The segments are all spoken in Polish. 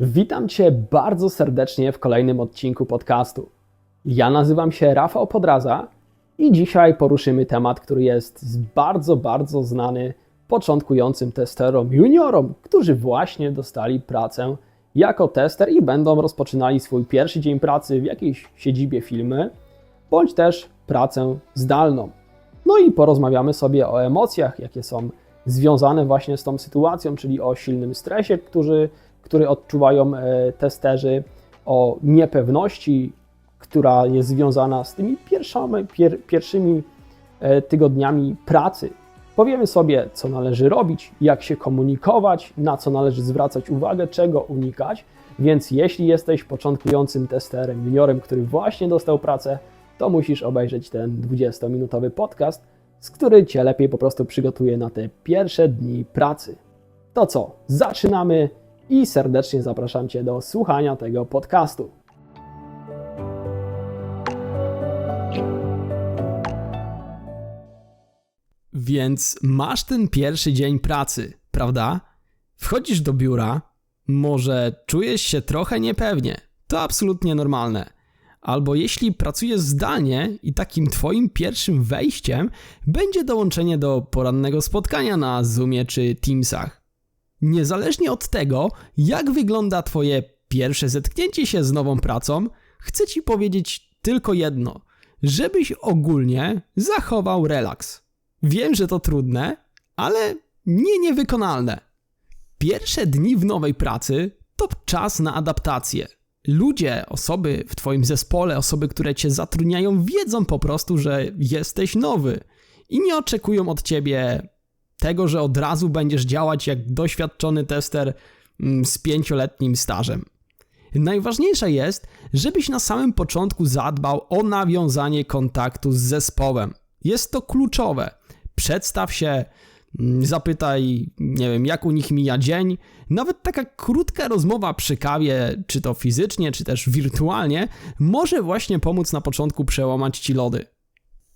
Witam Cię bardzo serdecznie w kolejnym odcinku podcastu. Ja nazywam się Rafał Podraza i dzisiaj poruszymy temat, który jest bardzo, bardzo znany początkującym testerom juniorom, którzy właśnie dostali pracę jako tester i będą rozpoczynali swój pierwszy dzień pracy w jakiejś siedzibie firmy, bądź też pracę zdalną. No i porozmawiamy sobie o emocjach, jakie są związane właśnie z tą sytuacją, czyli o silnym stresie, który, który odczuwają e, testerzy, o niepewności, która jest związana z tymi pierwszymi, pier, pierwszymi e, tygodniami pracy. Powiemy sobie, co należy robić, jak się komunikować, na co należy zwracać uwagę, czego unikać. Więc jeśli jesteś początkującym testerem, juniorem, który właśnie dostał pracę, to musisz obejrzeć ten 20-minutowy podcast, z który Cię lepiej po prostu przygotuje na te pierwsze dni pracy. To co, zaczynamy i serdecznie zapraszam Cię do słuchania tego podcastu. Więc masz ten pierwszy dzień pracy, prawda? Wchodzisz do biura, może czujesz się trochę niepewnie. To absolutnie normalne. Albo jeśli pracujesz zdalnie i takim twoim pierwszym wejściem będzie dołączenie do porannego spotkania na Zoomie czy Teamsach. Niezależnie od tego, jak wygląda twoje pierwsze zetknięcie się z nową pracą, chcę ci powiedzieć tylko jedno: żebyś ogólnie zachował relaks. Wiem, że to trudne, ale nie niewykonalne. Pierwsze dni w nowej pracy to czas na adaptację. Ludzie, osoby w Twoim zespole, osoby, które Cię zatrudniają, wiedzą po prostu, że jesteś nowy i nie oczekują od Ciebie tego, że od razu będziesz działać jak doświadczony tester mm, z pięcioletnim stażem. Najważniejsze jest, żebyś na samym początku zadbał o nawiązanie kontaktu z zespołem. Jest to kluczowe. Przedstaw się, mm, zapytaj, nie wiem, jak u nich mija dzień. Nawet taka krótka rozmowa przy kawie, czy to fizycznie, czy też wirtualnie, może właśnie pomóc na początku przełamać ci lody.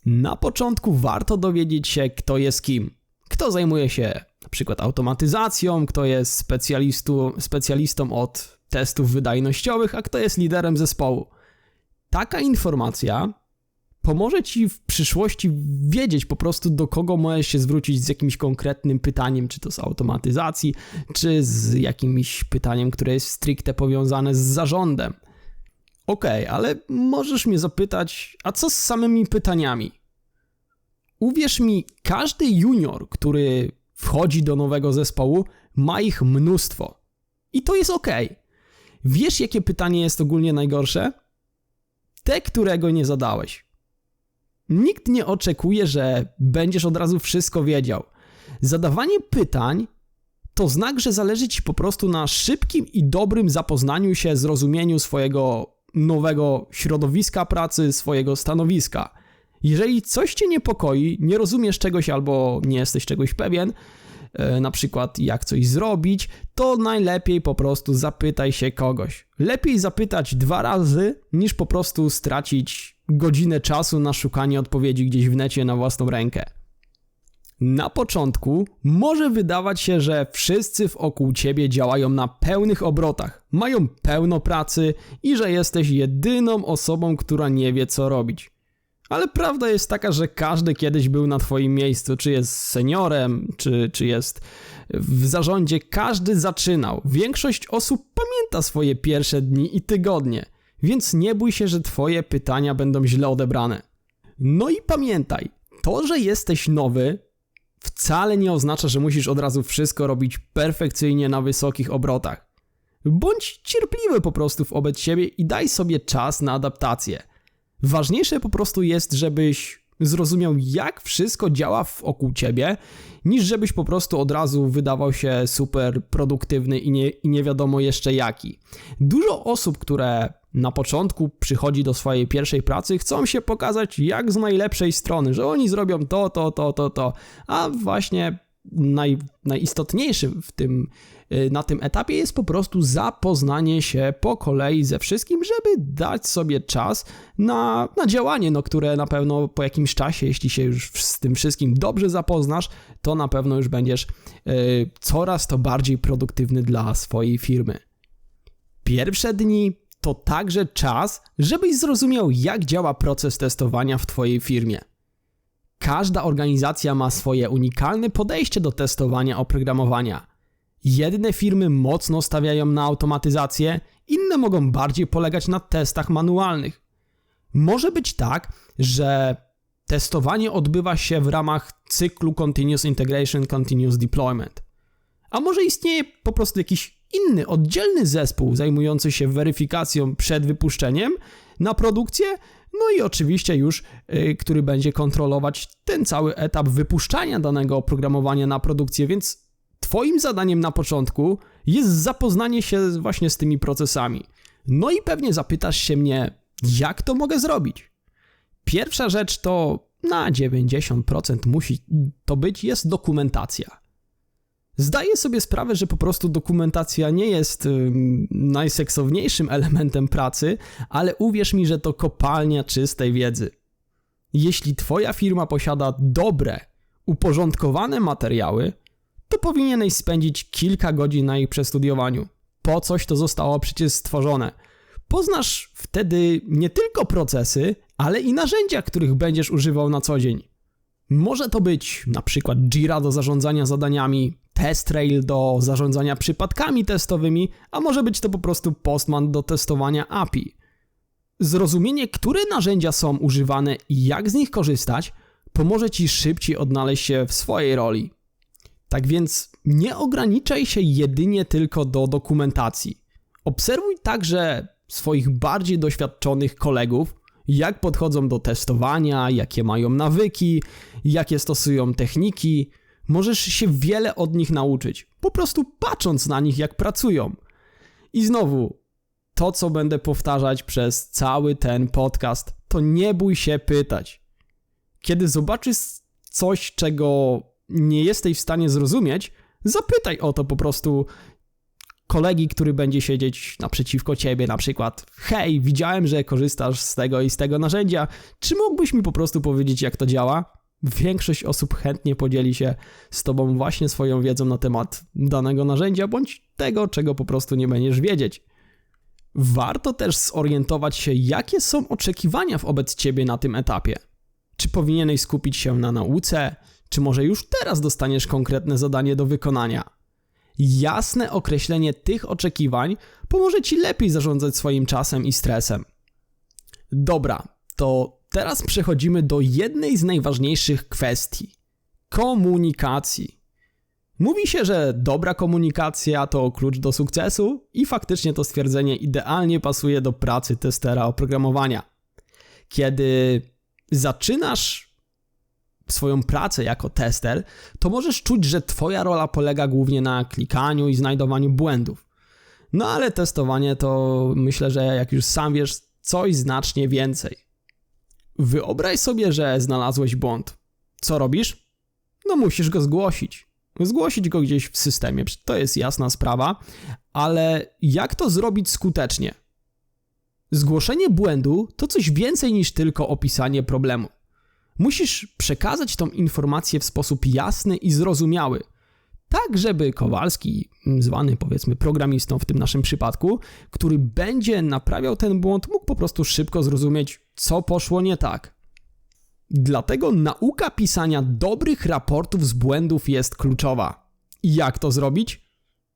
Na początku warto dowiedzieć się, kto jest kim. Kto zajmuje się na przykład automatyzacją, kto jest specjalistą, specjalistą od testów wydajnościowych, a kto jest liderem zespołu. Taka informacja pomoże ci w przyszłości wiedzieć po prostu do kogo możesz się zwrócić z jakimś konkretnym pytaniem, czy to z automatyzacji, czy z jakimś pytaniem, które jest stricte powiązane z zarządem. Okej, okay, ale możesz mnie zapytać, a co z samymi pytaniami? Uwierz mi, każdy junior, który wchodzi do nowego zespołu, ma ich mnóstwo. I to jest ok. Wiesz, jakie pytanie jest ogólnie najgorsze? Te, którego nie zadałeś. Nikt nie oczekuje, że będziesz od razu wszystko wiedział. Zadawanie pytań to znak, że zależy ci po prostu na szybkim i dobrym zapoznaniu się, zrozumieniu swojego nowego środowiska pracy, swojego stanowiska. Jeżeli coś cię niepokoi, nie rozumiesz czegoś albo nie jesteś czegoś pewien, e, na przykład jak coś zrobić, to najlepiej po prostu zapytaj się kogoś. Lepiej zapytać dwa razy, niż po prostu stracić godzinę czasu na szukanie odpowiedzi gdzieś w necie na własną rękę. Na początku może wydawać się, że wszyscy wokół ciebie działają na pełnych obrotach, mają pełno pracy i że jesteś jedyną osobą, która nie wie co robić. Ale prawda jest taka, że każdy kiedyś był na Twoim miejscu, czy jest seniorem, czy, czy jest w zarządzie, każdy zaczynał. Większość osób pamięta swoje pierwsze dni i tygodnie, więc nie bój się, że Twoje pytania będą źle odebrane. No i pamiętaj, to, że jesteś nowy, wcale nie oznacza, że musisz od razu wszystko robić perfekcyjnie na wysokich obrotach. Bądź cierpliwy po prostu wobec siebie i daj sobie czas na adaptację. Ważniejsze po prostu jest, żebyś zrozumiał, jak wszystko działa wokół ciebie, niż żebyś po prostu od razu wydawał się super produktywny i nie, i nie wiadomo jeszcze jaki. Dużo osób, które na początku przychodzi do swojej pierwszej pracy, chcą się pokazać jak z najlepszej strony, że oni zrobią to, to, to, to, to, a właśnie naj, najistotniejszym w tym, y, na tym etapie jest po prostu zapoznanie się po kolei ze wszystkim, żeby dać sobie czas na, na działanie, no, które na pewno po jakimś czasie, jeśli się już z tym wszystkim dobrze zapoznasz, to na pewno już będziesz y, coraz to bardziej produktywny dla swojej firmy. Pierwsze dni to także czas, żebyś zrozumiał, jak działa proces testowania w Twojej firmie. Każda organizacja ma swoje unikalne podejście do testowania oprogramowania. Jedne firmy mocno stawiają na automatyzację, inne mogą bardziej polegać na testach manualnych. Może być tak, że testowanie odbywa się w ramach cyklu Continuous Integration, Continuous Deployment. A może istnieje po prostu jakiś inny, oddzielny zespół zajmujący się weryfikacją przed wypuszczeniem na produkcję, no i oczywiście już, yy, który będzie kontrolować ten cały etap wypuszczania danego oprogramowania na produkcję, więc Twoim zadaniem na początku jest zapoznanie się właśnie z tymi procesami. No i pewnie zapytasz się mnie, jak to mogę zrobić? Pierwsza rzecz to na 90% musi to być jest dokumentacja. Zdaję sobie sprawę, że po prostu dokumentacja nie jest najseksowniejszym elementem pracy, ale uwierz mi, że to kopalnia czystej wiedzy. Jeśli Twoja firma posiada dobre, uporządkowane materiały, to powinieneś spędzić kilka godzin na ich przestudiowaniu. Po coś to zostało przecież stworzone. Poznasz wtedy nie tylko procesy, ale i narzędzia, których będziesz używał na co dzień. Może to być na przykład Jira do zarządzania zadaniami, TestRail do zarządzania przypadkami testowymi, a może być to po prostu Postman do testowania API. Zrozumienie, które narzędzia są używane i jak z nich korzystać, pomoże Ci szybciej odnaleźć się w swojej roli. Tak więc nie ograniczaj się jedynie tylko do dokumentacji. Obserwuj także swoich bardziej doświadczonych kolegów, jak podchodzą do testowania, jakie mają nawyki, jakie stosują techniki. Możesz się wiele od nich nauczyć, po prostu patrząc na nich, jak pracują. I znowu, to co będę powtarzać przez cały ten podcast, to nie bój się pytać. Kiedy zobaczysz coś, czego nie jesteś w stanie zrozumieć, zapytaj o to po prostu kolegi, który będzie siedzieć naprzeciwko ciebie, na przykład: Hej, widziałem, że korzystasz z tego i z tego narzędzia, czy mógłbyś mi po prostu powiedzieć, jak to działa? Większość osób chętnie podzieli się z tobą właśnie swoją wiedzą na temat danego narzędzia bądź tego, czego po prostu nie będziesz wiedzieć. Warto też zorientować się, jakie są oczekiwania wobec ciebie na tym etapie. Czy powinieneś skupić się na nauce, czy może już teraz dostaniesz konkretne zadanie do wykonania? Jasne określenie tych oczekiwań pomoże Ci lepiej zarządzać swoim czasem i stresem. Dobra, to teraz przechodzimy do jednej z najważniejszych kwestii komunikacji. Mówi się, że dobra komunikacja to klucz do sukcesu, i faktycznie to stwierdzenie idealnie pasuje do pracy testera oprogramowania. Kiedy zaczynasz swoją pracę jako tester, to możesz czuć, że Twoja rola polega głównie na klikaniu i znajdowaniu błędów. No ale testowanie to myślę, że jak już sam wiesz, coś znacznie więcej. Wyobraź sobie, że znalazłeś błąd. Co robisz? No musisz go zgłosić. Zgłosić go gdzieś w systemie, to jest jasna sprawa, ale jak to zrobić skutecznie? Zgłoszenie błędu to coś więcej niż tylko opisanie problemu. Musisz przekazać tą informację w sposób jasny i zrozumiały. Tak, żeby Kowalski, zwany powiedzmy programistą w tym naszym przypadku, który będzie naprawiał ten błąd, mógł po prostu szybko zrozumieć, co poszło nie tak. Dlatego nauka pisania dobrych raportów z błędów jest kluczowa. Jak to zrobić?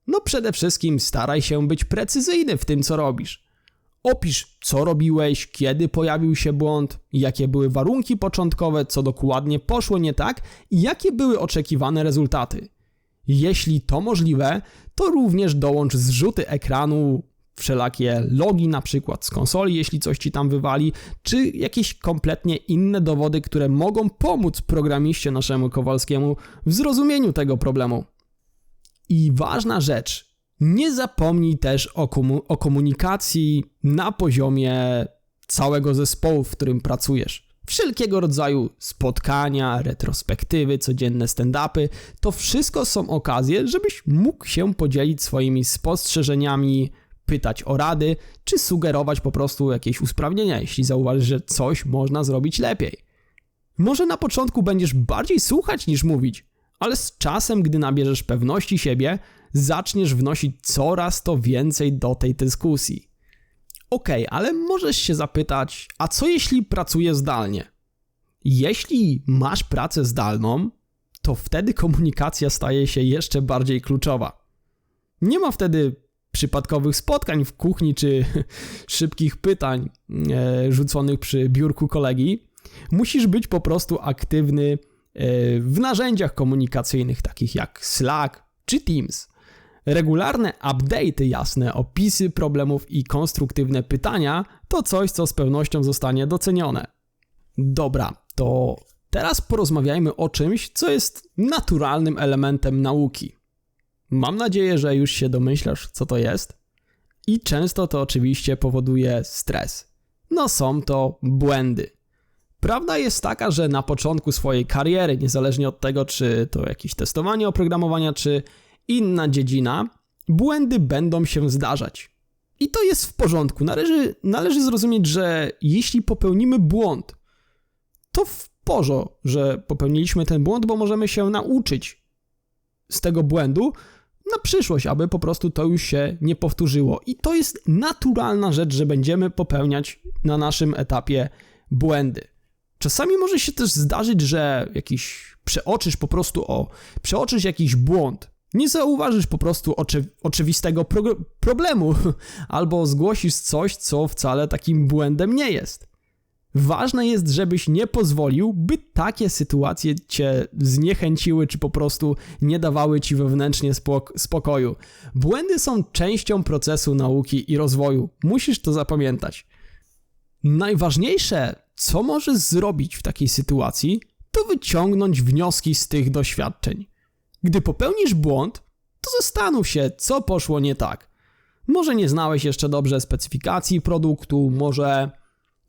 No przede wszystkim staraj się być precyzyjny w tym, co robisz. Opisz, co robiłeś, kiedy pojawił się błąd, jakie były warunki początkowe, co dokładnie poszło nie tak i jakie były oczekiwane rezultaty. Jeśli to możliwe, to również dołącz zrzuty ekranu, wszelakie logi na przykład z konsoli, jeśli coś ci tam wywali, czy jakieś kompletnie inne dowody, które mogą pomóc programiście naszemu Kowalskiemu w zrozumieniu tego problemu. I ważna rzecz, nie zapomnij też o, komu o komunikacji na poziomie całego zespołu, w którym pracujesz. Wszelkiego rodzaju spotkania, retrospektywy, codzienne stand-upy to wszystko są okazje, żebyś mógł się podzielić swoimi spostrzeżeniami, pytać o rady, czy sugerować po prostu jakieś usprawnienia, jeśli zauważysz, że coś można zrobić lepiej. Może na początku będziesz bardziej słuchać niż mówić, ale z czasem, gdy nabierzesz pewności siebie, zaczniesz wnosić coraz to więcej do tej dyskusji. Okay, ale możesz się zapytać, a co jeśli pracuję zdalnie? Jeśli masz pracę zdalną, to wtedy komunikacja staje się jeszcze bardziej kluczowa. Nie ma wtedy przypadkowych spotkań w kuchni czy szybkich pytań e, rzuconych przy biurku kolegi. Musisz być po prostu aktywny e, w narzędziach komunikacyjnych takich jak Slack czy Teams. Regularne update'y jasne, opisy problemów i konstruktywne pytania to coś, co z pewnością zostanie docenione. Dobra, to teraz porozmawiajmy o czymś, co jest naturalnym elementem nauki. Mam nadzieję, że już się domyślasz, co to jest. I często to oczywiście powoduje stres. No są to błędy. Prawda jest taka, że na początku swojej kariery, niezależnie od tego, czy to jakieś testowanie oprogramowania, czy inna dziedzina, błędy będą się zdarzać. I to jest w porządku. Należy, należy zrozumieć, że jeśli popełnimy błąd, to w porządku, że popełniliśmy ten błąd, bo możemy się nauczyć z tego błędu na przyszłość, aby po prostu to już się nie powtórzyło. I to jest naturalna rzecz, że będziemy popełniać na naszym etapie błędy. Czasami może się też zdarzyć, że jakiś przeoczysz po prostu o, przeoczysz jakiś błąd, nie zauważysz po prostu oczy, oczywistego pro, problemu, albo zgłosisz coś, co wcale takim błędem nie jest. Ważne jest, żebyś nie pozwolił, by takie sytuacje cię zniechęciły, czy po prostu nie dawały ci wewnętrznie spok spokoju. Błędy są częścią procesu nauki i rozwoju. Musisz to zapamiętać. Najważniejsze, co możesz zrobić w takiej sytuacji, to wyciągnąć wnioski z tych doświadczeń. Gdy popełnisz błąd, to zastanów się, co poszło nie tak. Może nie znałeś jeszcze dobrze specyfikacji produktu, może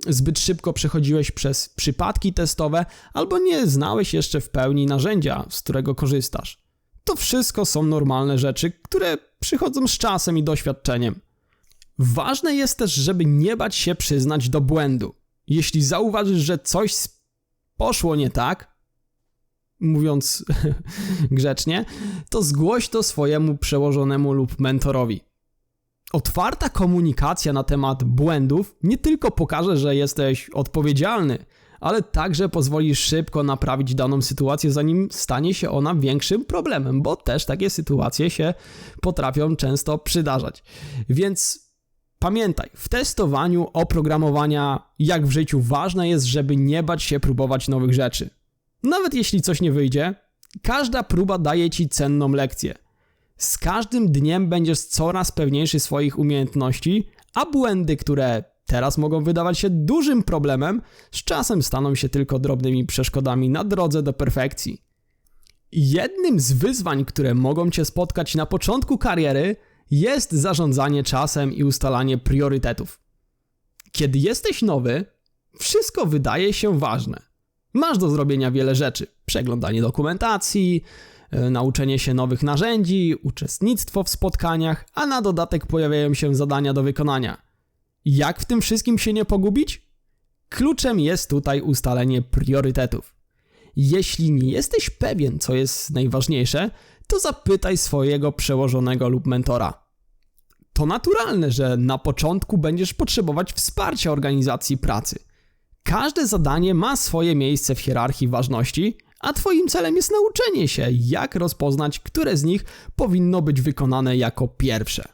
zbyt szybko przechodziłeś przez przypadki testowe, albo nie znałeś jeszcze w pełni narzędzia, z którego korzystasz. To wszystko są normalne rzeczy, które przychodzą z czasem i doświadczeniem. Ważne jest też, żeby nie bać się przyznać do błędu. Jeśli zauważysz, że coś poszło nie tak, mówiąc grzecznie, to zgłoś to swojemu przełożonemu lub mentorowi. Otwarta komunikacja na temat błędów nie tylko pokaże, że jesteś odpowiedzialny, ale także pozwoli szybko naprawić daną sytuację, zanim stanie się ona większym problemem, bo też takie sytuacje się potrafią często przydarzać. Więc pamiętaj, w testowaniu oprogramowania, jak w życiu, ważne jest, żeby nie bać się próbować nowych rzeczy. Nawet jeśli coś nie wyjdzie, każda próba daje ci cenną lekcję. Z każdym dniem będziesz coraz pewniejszy swoich umiejętności, a błędy, które teraz mogą wydawać się dużym problemem, z czasem staną się tylko drobnymi przeszkodami na drodze do perfekcji. Jednym z wyzwań, które mogą cię spotkać na początku kariery, jest zarządzanie czasem i ustalanie priorytetów. Kiedy jesteś nowy, wszystko wydaje się ważne. Masz do zrobienia wiele rzeczy: przeglądanie dokumentacji, nauczenie się nowych narzędzi, uczestnictwo w spotkaniach, a na dodatek pojawiają się zadania do wykonania. Jak w tym wszystkim się nie pogubić? Kluczem jest tutaj ustalenie priorytetów. Jeśli nie jesteś pewien, co jest najważniejsze, to zapytaj swojego przełożonego lub mentora. To naturalne, że na początku będziesz potrzebować wsparcia organizacji pracy. Każde zadanie ma swoje miejsce w hierarchii ważności, a Twoim celem jest nauczenie się, jak rozpoznać, które z nich powinno być wykonane jako pierwsze.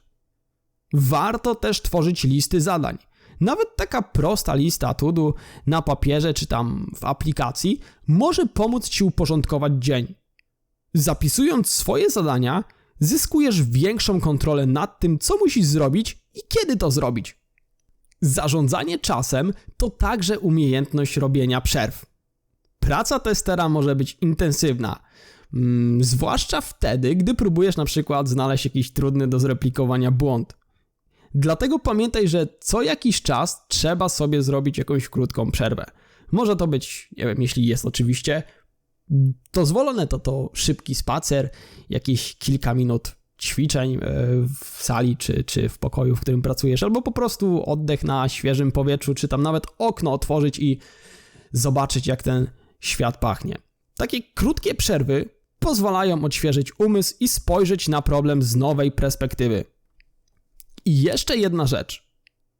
Warto też tworzyć listy zadań. Nawet taka prosta lista tudu na papierze czy tam w aplikacji może pomóc Ci uporządkować dzień. Zapisując swoje zadania, zyskujesz większą kontrolę nad tym, co musisz zrobić i kiedy to zrobić. Zarządzanie czasem to także umiejętność robienia przerw. Praca testera może być intensywna, mm, zwłaszcza wtedy, gdy próbujesz na przykład znaleźć jakiś trudny do zreplikowania błąd. Dlatego pamiętaj, że co jakiś czas trzeba sobie zrobić jakąś krótką przerwę. Może to być, nie wiem, jeśli jest oczywiście dozwolone, to to szybki spacer, jakieś kilka minut ćwiczeń e, w sali czy, czy w pokoju, w którym pracujesz, albo po prostu oddech na świeżym powietrzu, czy tam nawet okno otworzyć i zobaczyć, jak ten świat pachnie. Takie krótkie przerwy pozwalają odświeżyć umysł i spojrzeć na problem z nowej perspektywy. I jeszcze jedna rzecz.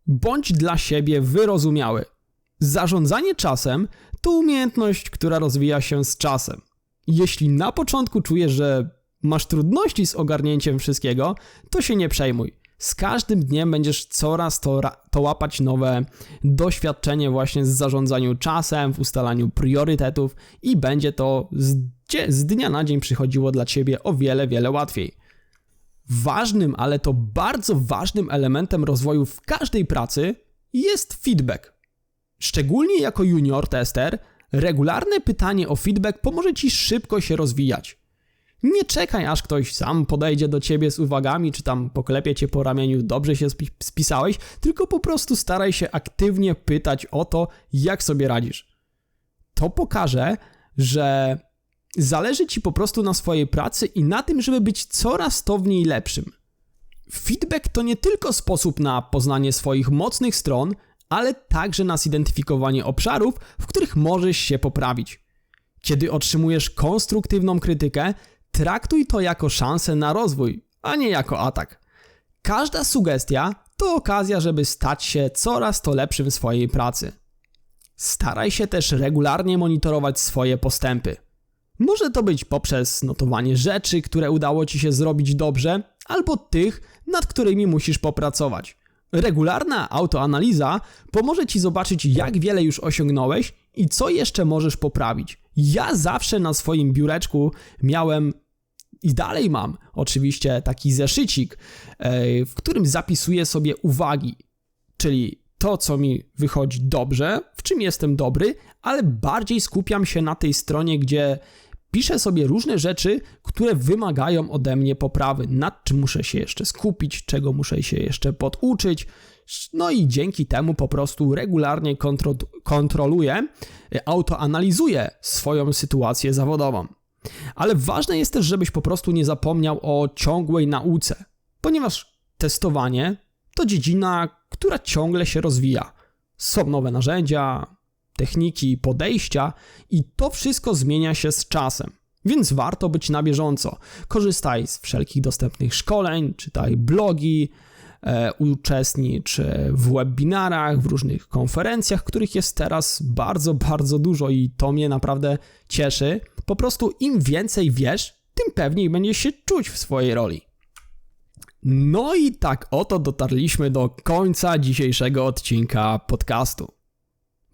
Bądź dla siebie wyrozumiały. Zarządzanie czasem to umiejętność, która rozwija się z czasem. Jeśli na początku czujesz, że masz trudności z ogarnięciem wszystkiego, to się nie przejmuj. Z każdym dniem będziesz coraz to, to łapać nowe doświadczenie właśnie z zarządzaniu czasem, w ustalaniu priorytetów i będzie to z, z dnia na dzień przychodziło dla ciebie o wiele, wiele łatwiej. Ważnym, ale to bardzo ważnym elementem rozwoju w każdej pracy jest feedback. Szczególnie jako junior tester, regularne pytanie o feedback pomoże ci szybko się rozwijać. Nie czekaj, aż ktoś sam podejdzie do ciebie z uwagami, czy tam poklepie cię po ramieniu, dobrze się spisałeś, tylko po prostu staraj się aktywnie pytać o to, jak sobie radzisz. To pokaże, że zależy ci po prostu na swojej pracy i na tym, żeby być coraz to w niej lepszym. Feedback to nie tylko sposób na poznanie swoich mocnych stron, ale także na zidentyfikowanie obszarów, w których możesz się poprawić. Kiedy otrzymujesz konstruktywną krytykę, traktuj to jako szansę na rozwój, a nie jako atak. Każda sugestia to okazja, żeby stać się coraz to lepszym w swojej pracy. Staraj się też regularnie monitorować swoje postępy. Może to być poprzez notowanie rzeczy, które udało ci się zrobić dobrze, albo tych, nad którymi musisz popracować. Regularna autoanaliza pomoże ci zobaczyć, jak wiele już osiągnąłeś i co jeszcze możesz poprawić. Ja zawsze na swoim biureczku miałem i dalej mam oczywiście taki zeszycik, e, w którym zapisuję sobie uwagi, czyli to, co mi wychodzi dobrze, w czym jestem dobry, ale bardziej skupiam się na tej stronie, gdzie piszę sobie różne rzeczy, które wymagają ode mnie poprawy, nad czym muszę się jeszcze skupić, czego muszę się jeszcze poduczyć. No i dzięki temu po prostu regularnie kontro kontroluję, autoanalizuję swoją sytuację zawodową. Ale ważne jest też, żebyś po prostu nie zapomniał o ciągłej nauce, ponieważ testowanie to dziedzina, która ciągle się rozwija. Są nowe narzędzia, techniki, podejścia i to wszystko zmienia się z czasem. Więc warto być na bieżąco. Korzystaj z wszelkich dostępnych szkoleń, czytaj blogi, uczestnicz w webinarach, w różnych konferencjach, których jest teraz bardzo, bardzo dużo i to mnie naprawdę cieszy. Po prostu im więcej wiesz, tym pewniej będziesz się czuć w swojej roli. No i tak oto dotarliśmy do końca dzisiejszego odcinka podcastu.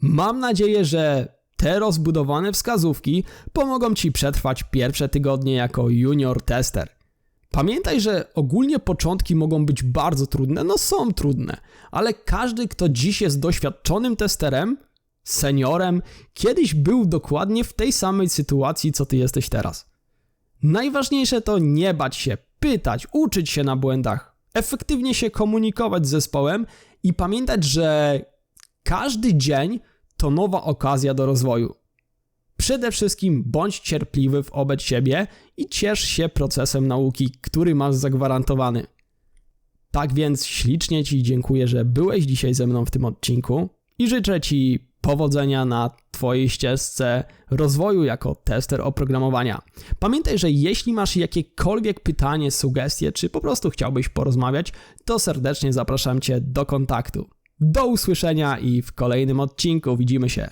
Mam nadzieję, że te rozbudowane wskazówki pomogą Ci przetrwać pierwsze tygodnie jako junior tester. Pamiętaj, że ogólnie początki mogą być bardzo trudne, no są trudne, ale każdy, kto dziś jest doświadczonym testerem, seniorem, kiedyś był dokładnie w tej samej sytuacji, co ty jesteś teraz. Najważniejsze to nie bać się, pytać, uczyć się na błędach, efektywnie się komunikować z zespołem i pamiętać, że każdy dzień to nowa okazja do rozwoju. Przede wszystkim bądź cierpliwy wobec siebie i ciesz się procesem nauki, który masz zagwarantowany. Tak więc ślicznie Ci dziękuję, że byłeś dzisiaj ze mną w tym odcinku i życzę Ci powodzenia na Twojej ścieżce rozwoju jako tester oprogramowania. Pamiętaj, że jeśli masz jakiekolwiek pytanie, sugestie, czy po prostu chciałbyś porozmawiać, to serdecznie zapraszam Cię do kontaktu. Do usłyszenia i w kolejnym odcinku widzimy się.